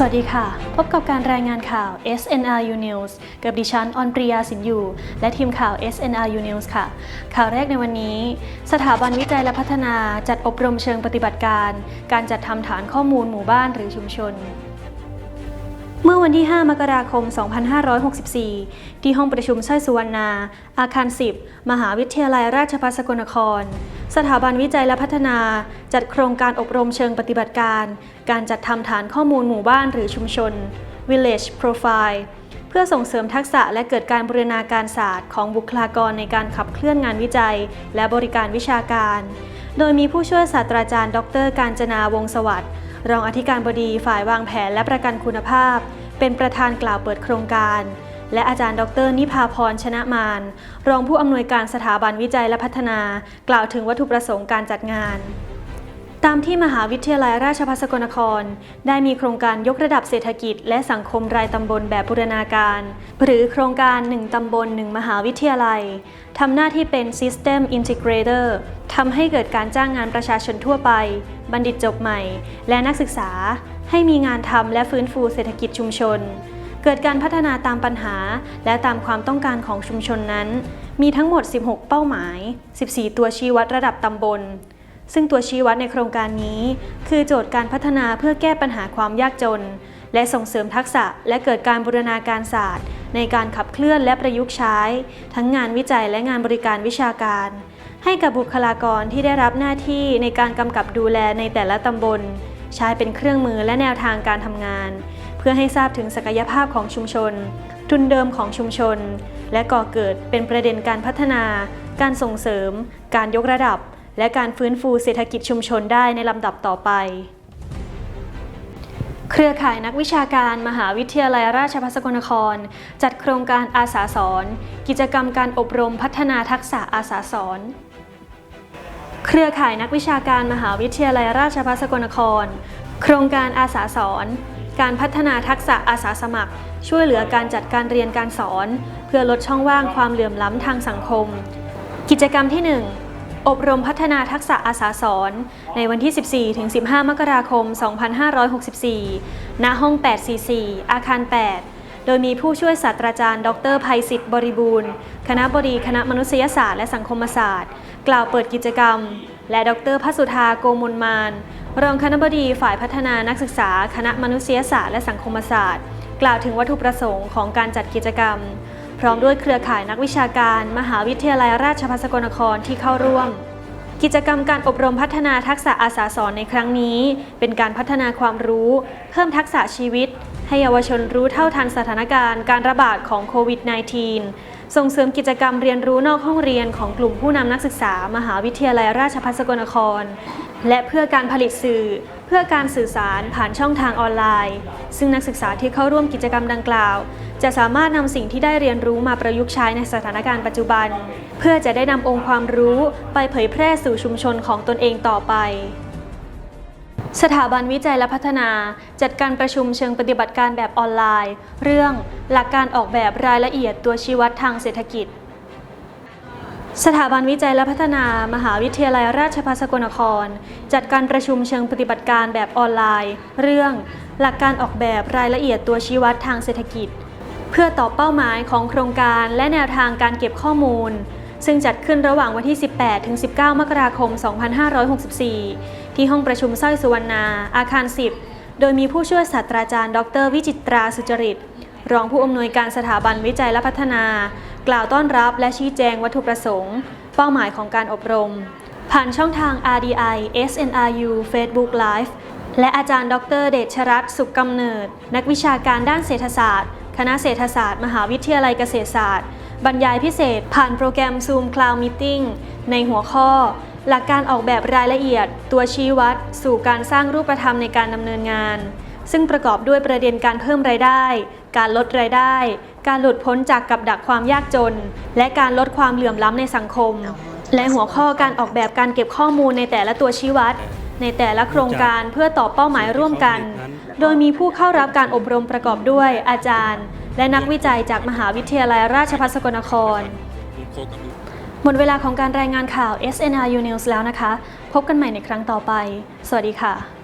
สวัสดีค่ะ พบกับการรายงานข่าว SNRU News กับดิฉันออนปริยาสินอยู่ และทีมข่าว SNRU News ค่ะ ข่าวแรกในวันนี้ สถาบันวิจัยและพัฒนาจัดอบรมเชิงปฏิบัติการ การจัดทำฐานข้อมูลหมู่บ้านหรือชุมชนเมื่อวันที่ 5 มกราคม 2564 ที่ห้องประชุมสร้อยสุวรรณา อาคาร 10 มหาวิทยาลัยราชภัฏสกลนคร สถาบันวิจัยและพัฒนา จัดโครงการอบรมเชิงปฏิบัติการ การจัดทำฐานข้อมูลหมู่บ้านหรือชุมชน Village Profile เพื่อส่งเสริมทักษะและเกิดการบูรณาการศาสตร์ของบุคลากรในการขับเคลื่อนงานวิจัย และบริการวิชาการ โดยมีผู้ช่วยศาสตราจารย์ ดร การจนาวงศสวัสดิ์รองอธิการบดีฝ่ายวางแผนและประกันคุณภาพ เป็นประธานกล่าวเปิดโครงการ และอาจารย์ดร นิพาพรชนะมาน รองผู้อำนวยการสถาบันวิจัยและพัฒนา กล่าวถึงวัตถุประสงค์การจัดงาน ตามที่มหาวิทยาลัยราชภัฏสกลนคร ได้มีโครงการยกระดับเศรษฐกิจ และสังคมรายตำบลแบบบูรณาการ หรือโครงการ 1 ตำบล 1 มหาวิทยาลัย ทำหน้าที่เป็น System Integrator ทำให้เกิดการจ้างงานประชาชนทั่วไป บัณฑิตจบใหม่ และนักศึกษาให้มีงานทำและฟื้นฟูเศรษฐกิจชุมชน เกิดการพัฒนาตามปัญหา และตามความต้องการของชุมชนนั้น มีทั้งหมด 16 เป้าหมาย 14 ตัวชี้วัดระดับตำบล ซึ่งตัวชี้วัดในโครงการนี้ คือโจทย์การพัฒนาเพื่อแก้ปัญหาความยากจน และส่งเสริมทักษะ และเกิดการบูรณาการศาสตร์ ในการขับเคลื่อนและประยุกต์ใช้ ทั้งงานวิจัยและงานบริการวิชาการให้กับบุคลากรที่ได้รับหน้าที่ในการกำกับดูแลในแต่ละตำบล ใช้เป็นเครื่องมือและแนวทางการทำงาน เพื่อให้ทราบถึงศักยภาพของชุมชน ทุนเดิมของชุมชน และก่อเกิดเป็นประเด็นการพัฒนา การส่งเสริม การยกระดับ และการฟื้นฟูเศรษฐกิจชุมชนได้ในลำดับต่อไป เครือข่ายนักวิชาการมหาวิทยาลัยราชภัฏสกลนคร จัดโครงการอาสาสอนกิจกรรมการอบรมพัฒนาทักษะอาสาสอนเครือข่ายนักวิชาการมหาวิทยาลัยราชภัฏสกลนคร โครงการอาสาสอน การพัฒนาทักษะอาสาสมัคร ช่วยเหลือการจัดการเรียนการสอน เพื่อลดช่องว่างความเหลื่อมล้ำทางสังคม กิจกรรมที่ 1อบรมพัฒนาทักษะอาสาสอน ในวันที่ 14-15 มกราคม 2564 ณ ห้อง 844 อาคาร 8 โดยมีผู้ช่วยศาสตราจารย์ ดรภัยศิษฐ์บริบูรณ์ คณะบดีคณะมนุษยศาสตร์และสังคมศาสตร์ กล่าวเปิดกิจกรรม และดรพัสุธาโกมลมาน รองคณบดีฝ่ายพัฒนานักศึกษาคณะมนุษยศาสตร์และสังคมศาสตร์ กล่าวถึงวัตถุประสงค์ของการจัดกิจกรรม พร้อมด้วยเครือข่ายนักวิชาการ มหาวิทยาลัยราชภัฏสกลนครที่เข้าร่วม กิจกรรมการอบรมพัฒนาทักษะอาสาสอนในครั้งนี้ เป็นการพัฒนาความรู้ เพิ่มทักษะชีวิต ให้เยาวชนรู้เท่าทันสถานการณ์ การระบาดของโควิด -19 ส่งเสริมกิจกรรมเรียนรู้นอกห้องเรียนของกลุ่มผู้นำนักศึกษา มหาวิทยาลัยราชภัฏสกลนคร และเพื่อการผลิตสื่อ เพื่อการสื่อสารผ่านช่องทางออนไลน์ ซึ่งนักศึกษาที่เข้าร่วมกิจกรรมดังกล่าว จะสามารถนำสิ่งที่ได้เรียนรู้มาประยุกต์ใช้ในสถานการณ์ปัจจุบัน เพื่อจะได้นำองค์ความรู้ไปเผยแพร่สู่ชุมชนของตนเองต่อไป สถาบันวิจัยและพัฒนา จัดการประชุมเชิงปฏิบัติการแบบออนไลน์ เรื่องหลักการออกแบบรายละเอียดตัวชี้วัดทางเศรษฐกิจ สถาบันวิจัยและพัฒนามหาวิทยาลัยราชภัฏสกลนคร จัดการประชุมเชิงปฏิบัติการแบบออนไลน์ เรื่องหลักการออกแบบรายละเอียดตัวชี้วัดทางเศรษฐกิจ เพื่อตอบเป้าหมายของโครงการและแนวทางการเก็บข้อมูลซึ่งจัดขึ้นระหว่างวันที่ 18 ถึง 19 มกราคม 2564 ที่ห้องประชุมสร้อยสุวรรณา อาคาร 10 โดยมีผู้ช่วยศาสตราจารย์ ดร วิจิตราสุจริต รองผู้อำนวยการสถาบันวิจัยและพัฒนา กล่าวต้อนรับและชี้แจงวัตถุประสงค์ เป้าหมายของการอบรม ผ่านช่องทาง RDI SNRU Facebook Live และอาจารย์ ดร เดชรัตน์สุขกำเนิด นักวิชาการด้านเศรษฐศาสตร์ คณะเศรษฐศาสตร์ มหาวิทยาลัยเกษตรศาสตร์ บรรยายพิเศษผ่านโปรแกรม Zoom Cloud Meeting ในหัวข้อ หลักการออกแบบรายละเอียด ตัวชี้วัด สู่การสร้างรูปธรรมในการดำเนินงาน ซึ่งประกอบด้วยประเด็นการเพิ่มรายได้ การลดรายได้ การหลุดพ้นจากกับดักความยากจน และการลดความเหลื่อมล้ำในสังคม และหัวข้อการออกแบบการเก็บข้อมูลในแต่ละตัวชี้วัด ในแต่ละโครงการเพื่อตอบเป้าหมายร่วมกัน โดยมีผู้เข้ารับการอบรมประกอบด้วยอาจารย์ และนักวิจัยจากมหาวิทยาลัยราชภัฏสกลนคร มดเวลาของการรายงานข่าว SNRU News แล้วนะคะ พบกันใหม่ในครั้งต่อไป สวัสดีค่ะ